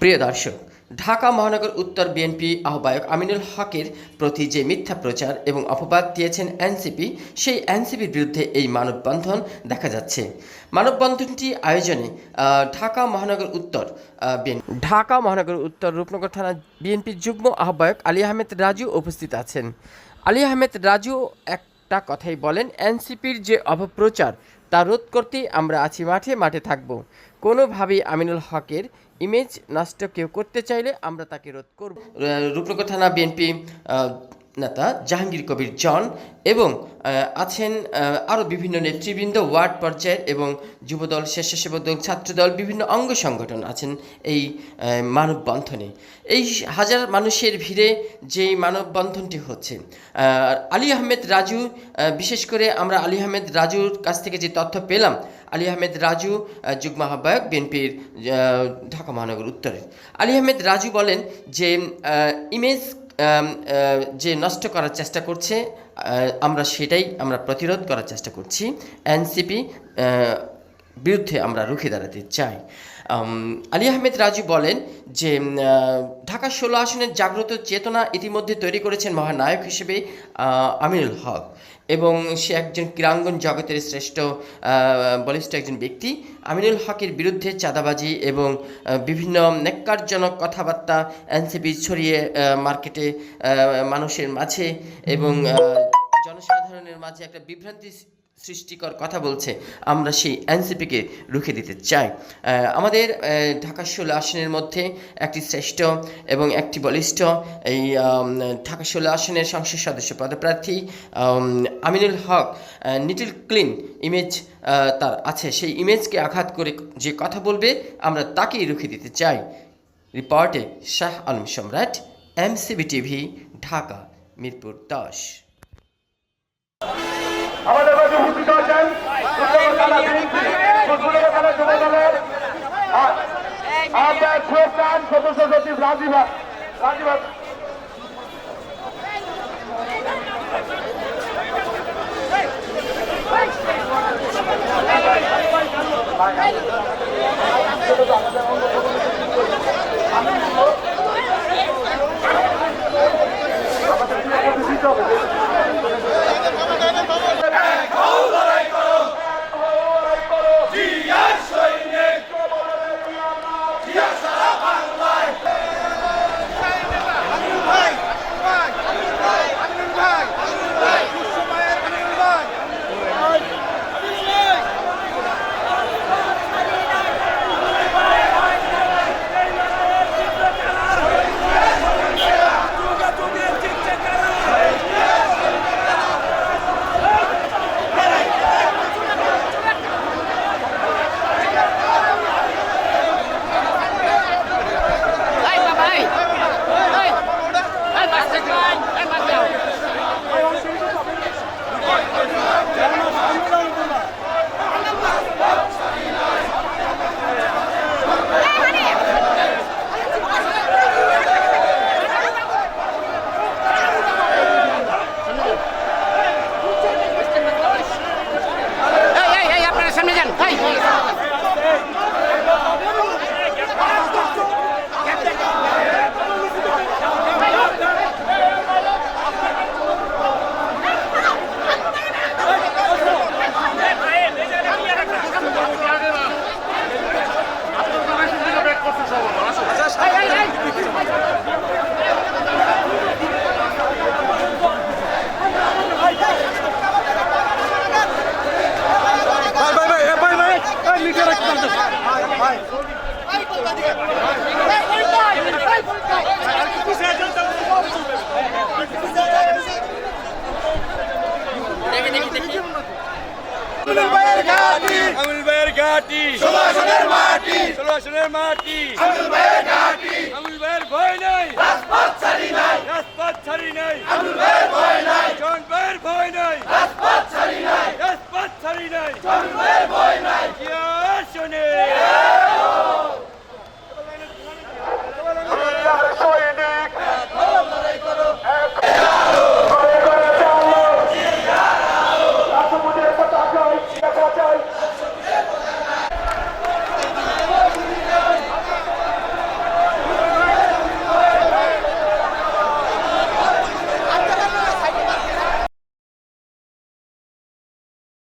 প্রিয় দর্শক, ঢাকা মহানগর উত্তর বিএনপি আহ্বায়ক আমিনুল হকের প্রতি যে মিথ্যা প্রচার এবং অপবাদ দিয়েছেন এনসিপি, সেই এনসিপির বিরুদ্ধে এই মানববন্ধন দেখা যাচ্ছে। মানববন্ধনটি আয়োজনে ঢাকা মহানগর উত্তর ঢাকা মহানগর উত্তর রূপনগর থানা বিএনপির যুগ্ম আহ্বায়ক আলী আহমেদ রাজু উপস্থিত আছেন। আলী আহমেদ রাজু একটা কথাই বলেন, এনসিপির যে অপপ্রচার, তা রোধ করতেই আমরা আছি, মাঠে মাঠে থাকব। কোনোভাবেই আমিনুল হকের ইমেজ নষ্ট কেউ করতে চাইলে আমরা তাকে রোধ করব। রূপনগর থানা বিএনপি নেতা জাহাঙ্গীর কবির জন এবং আছেন আরও বিভিন্ন নেতৃবৃন্দ, ওয়ার্ড পর্যায়ের এবং যুবদল স্বেচ্ছাসেবক দল ছাত্রদল, বিভিন্ন অঙ্গ সংগঠন আছেন এই মানববন্ধনে। এই হাজার মানুষের ভিড়ে যেই মানববন্ধনটি হচ্ছে আলী আহমেদ রাজু বিশেষ করে আমরা আলী আহমেদ রাজুর কাছ থেকে যে তথ্য পেলাম, আলী আহমেদ রাজু যুগ্ম আহ্বায়ক বিএনপির ঢাকা মহানগর উত্তরের। আলী আহমেদ রাজু বলেন যে ইমেজ যে নষ্ট করার চেষ্টা করছে আমরা সেটাই আমরা প্রতিরোধ করার চেষ্টা করছি। এনসিপি বিরুদ্ধে আমরা রুখে দাঁড়াতে চাই। আলী আহমেদ রাজু বলেন যে ঢাকা ষোলো আসনের জাগ্রত চেতনা ইতিমধ্যে তৈরি করেছেন মহানায়ক হিসেবে আমিনুল হক। এবং সে একজন ক্রীড়াঙ্গন জগতের শ্রেষ্ঠ বলিষ্ঠ একজন ব্যক্তি। আমিনুল হকের বিরুদ্ধে চাঁদাবাজি এবং বিভিন্ন নেককারজনক কথাবার্তা, এনসিপি ছড়িয়ে মার্কেটে মানুষের মাঝে এবং জনসাধারণের মাঝে একটা বিভ্রান্তি সৃষ্টিকর কথা বলছে, আমরা সেই এনসিপিকে রুখে দিতে চাই। আমাদের ঢাকা ষোলো আসনের মধ্যে একটি শ্রেষ্ঠ এবং একটি বলিষ্ঠ এই ঢাকা ষোলো আসনের সংসদ সদস্য পদপ্রার্থী Aminul Haque neat and clean image তার আছে। সেই ইমেজকে আঘাত করে যে কথা বলবে, আমরা তাকেই রুখে দিতে চাই। রিপোর্টে শাহ আলম সম্রাট, এমসিবি টিভি, ঢাকা, মিরপুর দশ। আমাদের কাছে উপস্থিত আমুল ভাইয়ের ঘাটি সুভাষনের মাটি সুভাষনের মাটি আমুল ভাইয়ের ঘাটি আমুল ভাইয়ের ভয় নাই রাজপথ ছাড়ি নাই রাজপথ ছাড়ি ভয় নাই Destiny! Yeah!